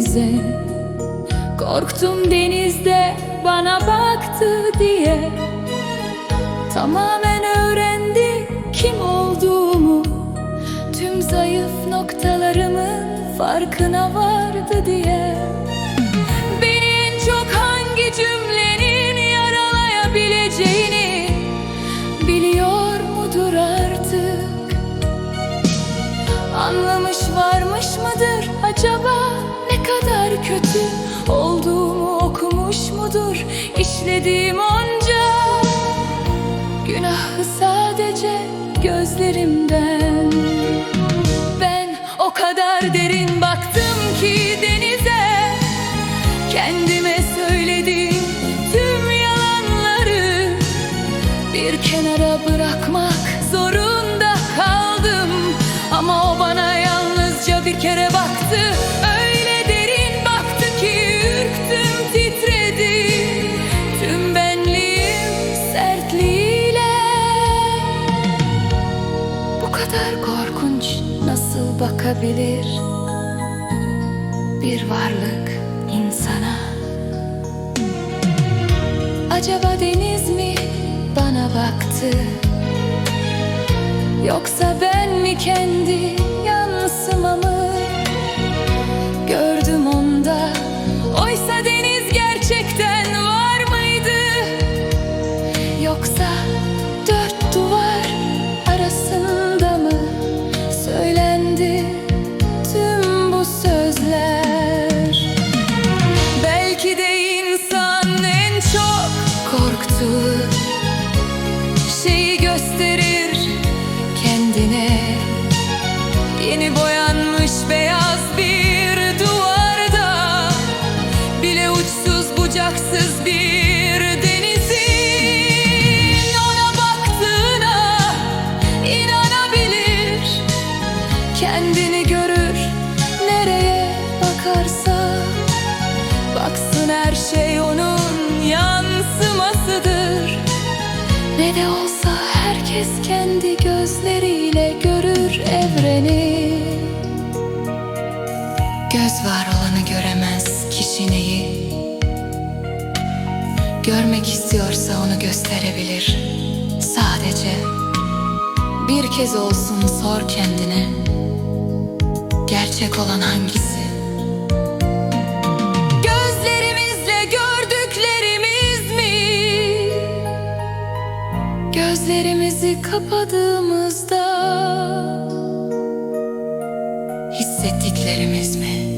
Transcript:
denize. Korktum denizde bana baktı diye. Tamamen öğrendi kim olduğumu. Tüm zayıf noktalarımın farkına vardı diye. Beni en çok hangi cümlenin yaralayabileceğini Biliyor mudur artık? Anlamış varmış mıdır kötü olduğumu okumuş mudur işlediğim onca günahı sadece gözlerimden. Ben o kadar derin baktım ki denize. Kendime söylediğim tüm yalanları. Bir kenara bırakmak zorunda kaldım. Ama o bana korkunç nasıl bakabilir Bir varlık insana? Acaba deniz mi bana baktı? Yoksa ben mi kendi yansımamı Gördüm onda? Oysa deniz gerçekten var mıydı? Yoksa korktuğu şeyi gösterir kendine. Yeni boyanmış beyaz bir duvarda Bile uçsuz bucaksız bir Ne de olsa herkes kendi gözleriyle görür evreni. Göz var olanı göremez kişi neyi. Görmek istiyorsa onu gösterebilir Sadece. Bir kez olsun sor kendine Gerçek olan hangisi? Gözlerimizi kapadığımızda hissettiklerimiz mi?